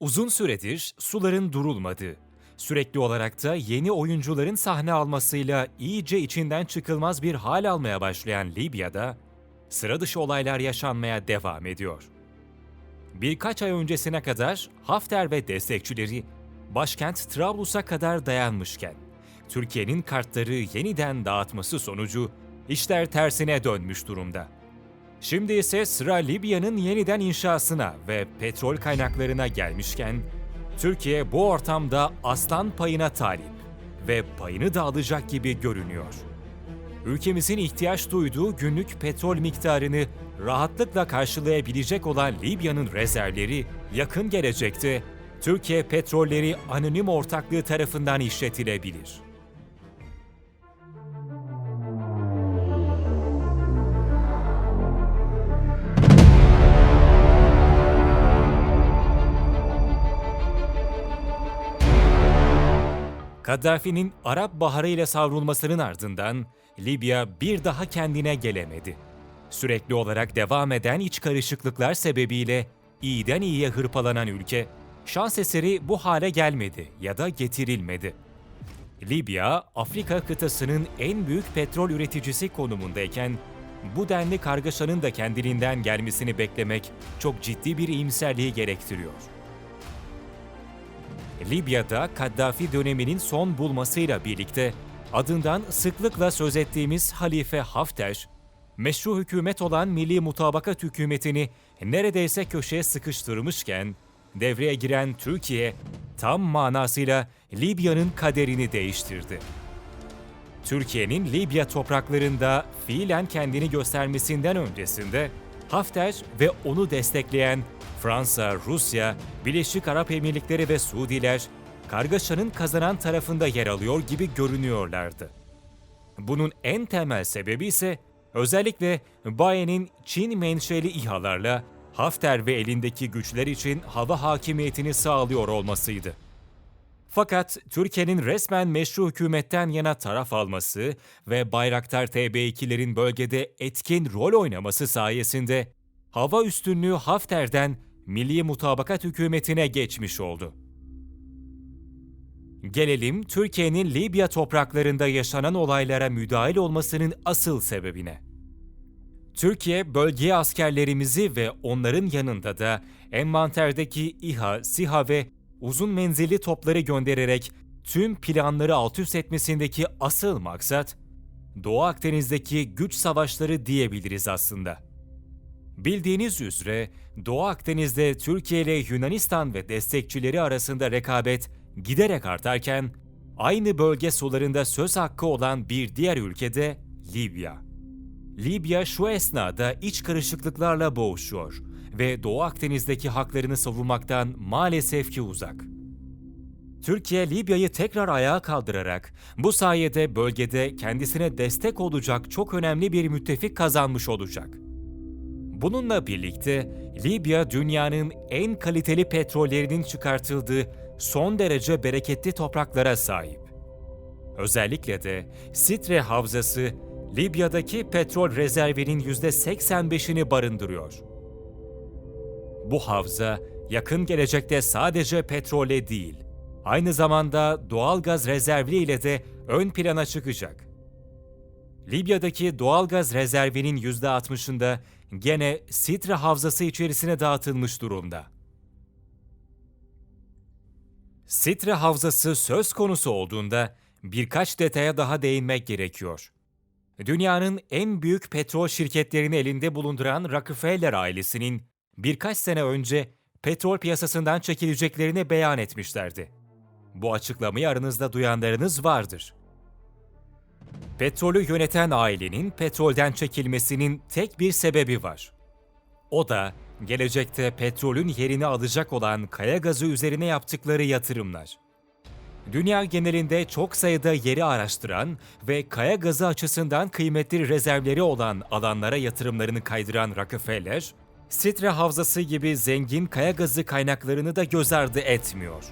Uzun süredir suların durulmadığı, sürekli olarak da yeni oyuncuların sahne almasıyla iyice içinden çıkılmaz bir hal almaya başlayan Libya'da sıra dışı olaylar yaşanmaya devam ediyor. Birkaç ay öncesine kadar Hafter ve destekçileri başkent Trablus'a kadar dayanmışken, Türkiye'nin kartları yeniden dağıtması sonucu işler tersine dönmüş durumda. Şimdi ise sıra Libya'nın yeniden inşasına ve petrol kaynaklarına gelmişken, Türkiye bu ortamda aslan payına talip ve payını da alacak gibi görünüyor. Ülkemizin ihtiyaç duyduğu günlük petrol miktarını rahatlıkla karşılayabilecek olan Libya'nın rezervleri yakın gelecekte Türkiye Petrolleri Anonim Ortaklığı tarafından işletilebilir. Kaddafi'nin Arap Baharı ile savrulmasının ardından Libya bir daha kendine gelemedi. Sürekli olarak devam eden iç karışıklıklar sebebiyle iyiden iyiye hırpalanan ülke, şans eseri bu hale gelmedi ya da getirilmedi. Libya, Afrika kıtasının en büyük petrol üreticisi konumundayken, bu denli kargaşanın da kendiliğinden gelmesini beklemek çok ciddi bir iyimserliği gerektiriyor. Libya'da Kaddafi döneminin son bulmasıyla birlikte adından sıklıkla söz ettiğimiz Halife Hafter, meşru hükümet olan Milli Mutabakat Hükümeti'ni neredeyse köşeye sıkıştırmışken, devreye giren Türkiye tam manasıyla Libya'nın kaderini değiştirdi. Türkiye'nin Libya topraklarında fiilen kendini göstermesinden öncesinde Hafter ve onu destekleyen Fransa, Rusya, Birleşik Arap Emirlikleri ve Suudiler kargaşanın kazanan tarafında yer alıyor gibi görünüyorlardı. Bunun en temel sebebi ise özellikle Baye'nin Çin menşeli İHA'larla Hafter ve elindeki güçler için hava hakimiyetini sağlıyor olmasıydı. Fakat Türkiye'nin resmen meşru hükümetten yana taraf alması ve Bayraktar TB2'lerin bölgede etkin rol oynaması sayesinde hava üstünlüğü Hafter'den Milli Mutabakat Hükümeti'ne geçmiş oldu. Gelelim Türkiye'nin Libya topraklarında yaşanan olaylara müdahil olmasının asıl sebebine. Türkiye bölgeye askerlerimizi ve onların yanında da envanterdeki İHA, SİHA ve uzun menzilli topları göndererek tüm planları alt üst etmesindeki asıl maksat Doğu Akdeniz'deki güç savaşları diyebiliriz aslında. Bildiğiniz üzere Doğu Akdeniz'de Türkiye ile Yunanistan ve destekçileri arasında rekabet giderek artarken aynı bölge sularında söz hakkı olan bir diğer ülkede Libya. Libya şu esnada iç karışıklıklarla boğuşuyor ve Doğu Akdeniz'deki haklarını savunmaktan maalesef ki uzak. Türkiye Libya'yı tekrar ayağa kaldırarak bu sayede bölgede kendisine destek olacak çok önemli bir müttefik kazanmış olacak. Bununla birlikte Libya dünyanın en kaliteli petrollerinin çıkartıldığı son derece bereketli topraklara sahip. Özellikle de Sitre Havzası Libya'daki petrol rezervinin %85'ini barındırıyor. Bu havza yakın gelecekte sadece petrole değil, aynı zamanda doğal gaz rezervi ile de ön plana çıkacak. Libya'daki doğal gaz rezervinin %60'ında gene Sitre Havzası içerisine dağıtılmış durumda. Sitre Havzası söz konusu olduğunda birkaç detaya daha değinmek gerekiyor. Dünyanın en büyük petrol şirketlerini elinde bulunduran Rockefeller ailesinin birkaç sene önce petrol piyasasından çekileceklerini beyan etmişlerdi. Bu açıklamayı aranızda duyanlarınız vardır. Petrolü yöneten ailenin petrolden çekilmesinin tek bir sebebi var. O da gelecekte petrolün yerini alacak olan kaya gazı üzerine yaptıkları yatırımlar. Dünya genelinde çok sayıda yeri araştıran ve kaya gazı açısından kıymetli rezervleri olan alanlara yatırımlarını kaydıran Rockefeller, Sitre Havzası gibi zengin kaya gazı kaynaklarını da göz ardı etmiyor.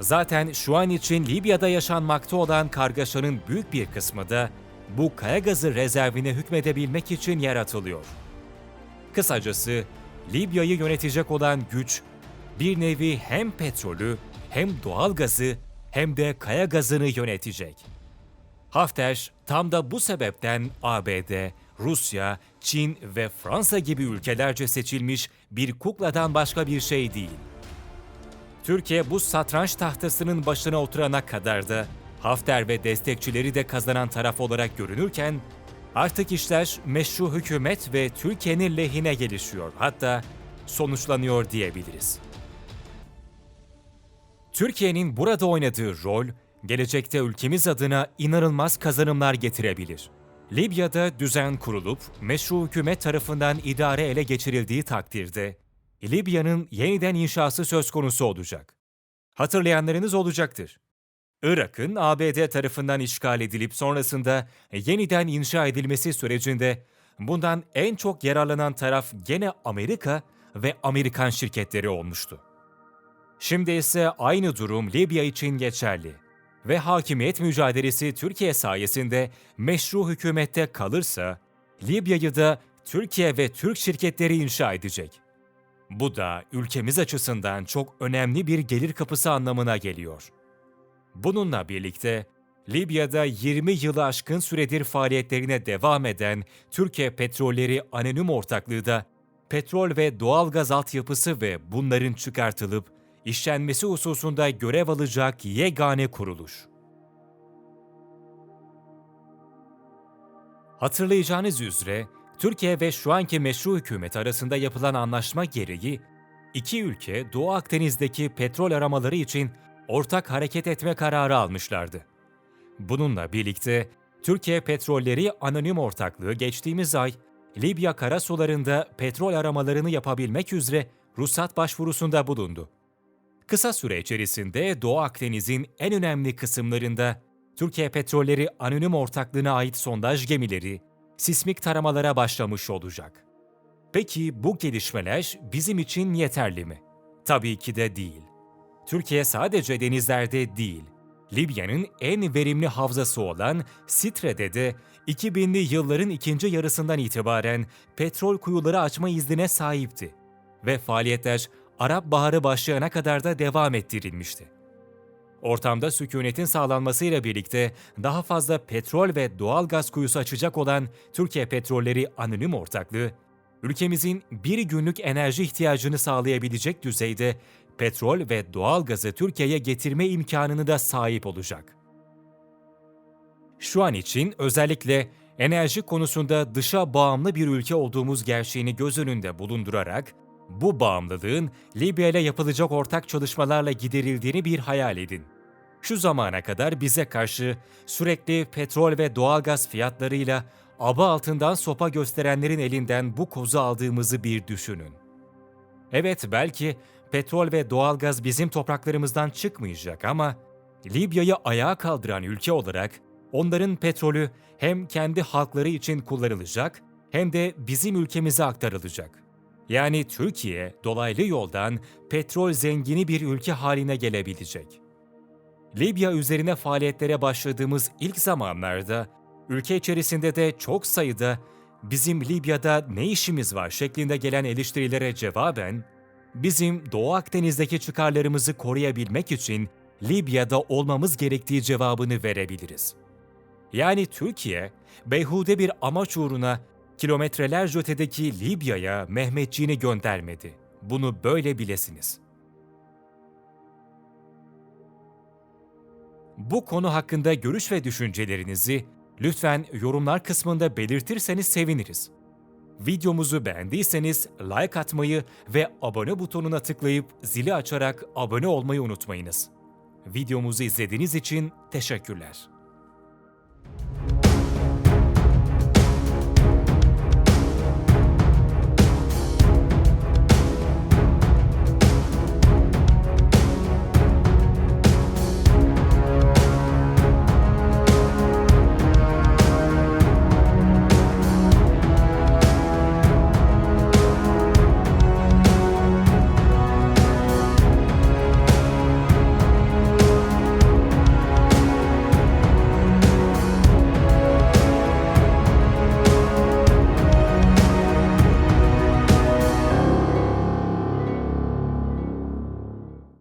Zaten şu an için Libya'da yaşanmakta olan kargaşanın büyük bir kısmı da bu kaya gazı rezervine hükmedebilmek için yaratılıyor. Kısacası Libya'yı yönetecek olan güç bir nevi hem petrolü hem doğalgazı hem de kaya gazını yönetecek. Hafter tam da bu sebepten ABD, Rusya, Çin ve Fransa gibi ülkelerce seçilmiş bir kukladan başka bir şey değil. Türkiye bu satranç tahtasının başına oturana kadar da Hafter ve destekçileri de kazanan taraf olarak görünürken artık işler meşru hükümet ve Türkiye'nin lehine gelişiyor. Hatta sonuçlanıyor diyebiliriz. Türkiye'nin burada oynadığı rol gelecekte ülkemiz adına inanılmaz kazanımlar getirebilir. Libya'da düzen kurulup meşru hükümet tarafından idare ele geçirildiği takdirde Libya'nın yeniden inşası söz konusu olacak. Hatırlayanlarınız olacaktır. Irak'ın ABD tarafından işgal edilip sonrasında yeniden inşa edilmesi sürecinde bundan en çok yararlanan taraf gene Amerika ve Amerikan şirketleri olmuştu. Şimdi ise aynı durum Libya için geçerli ve hakimiyet mücadelesi Türkiye sayesinde meşru hükümette kalırsa Libya'yı da Türkiye ve Türk şirketleri inşa edecek. Bu da ülkemiz açısından çok önemli bir gelir kapısı anlamına geliyor. Bununla birlikte Libya'da 20 yılı aşkın süredir faaliyetlerine devam eden Türkiye Petrolleri Anonim Ortaklığı da petrol ve doğalgaz altyapısı ve bunların çıkartılıp işlenmesi hususunda görev alacak yegane kuruluş. Hatırlayacağınız üzere Türkiye ve şu anki meşru hükümet arasında yapılan anlaşma gereği iki ülke Doğu Akdeniz'deki petrol aramaları için ortak hareket etme kararı almışlardı. Bununla birlikte Türkiye Petrolleri Anonim Ortaklığı geçtiğimiz ay Libya karasularında petrol aramalarını yapabilmek üzere ruhsat başvurusunda bulundu. Kısa süre içerisinde Doğu Akdeniz'in en önemli kısımlarında Türkiye Petrolleri Anonim Ortaklığı'na ait sondaj gemileri sismik taramalara başlamış olacak. Peki bu gelişmeler bizim için yeterli mi? Tabii ki de değil. Türkiye sadece denizlerde değil, Libya'nın en verimli havzası olan Sitre'de de 2000'li yılların ikinci yarısından itibaren petrol kuyuları açma iznine sahipti ve faaliyetler Arap Baharı başlayana kadar da devam ettirilmişti. Ortamda sükunetin sağlanmasıyla birlikte daha fazla petrol ve doğal gaz kuyusu açacak olan Türkiye Petrolleri Anonim Ortaklığı, ülkemizin bir günlük enerji ihtiyacını sağlayabilecek düzeyde petrol ve doğal gazı Türkiye'ye getirme imkanını da sahip olacak. Şu an için özellikle enerji konusunda dışa bağımlı bir ülke olduğumuz gerçeğini göz önünde bulundurarak bu bağımlılığın Libya ile yapılacak ortak çalışmalarla giderildiğini bir hayal edin. Şu zamana kadar bize karşı sürekli petrol ve doğalgaz fiyatlarıyla aba altından sopa gösterenlerin elinden bu kozu aldığımızı bir düşünün. Evet belki petrol ve doğalgaz bizim topraklarımızdan çıkmayacak ama Libya'yı ayağa kaldıran ülke olarak onların petrolü hem kendi halkları için kullanılacak hem de bizim ülkemize aktarılacak. Yani Türkiye dolaylı yoldan petrol zengini bir ülke haline gelebilecek. Libya üzerine faaliyetlere başladığımız ilk zamanlarda ülke içerisinde de çok sayıda bizim Libya'da ne işimiz var şeklinde gelen eleştirilere cevaben bizim Doğu Akdeniz'deki çıkarlarımızı koruyabilmek için Libya'da olmamız gerektiği cevabını verebiliriz. Yani Türkiye, beyhude bir amaç uğruna kilometrelerce ötedeki Libya'ya Mehmetçiğini göndermedi. Bunu böyle bilesiniz. Bu konu hakkında görüş ve düşüncelerinizi lütfen yorumlar kısmında belirtirseniz seviniriz. Videomuzu beğendiyseniz like atmayı ve abone butonuna tıklayıp zili açarak abone olmayı unutmayınız. Videomuzu izlediğiniz için teşekkürler.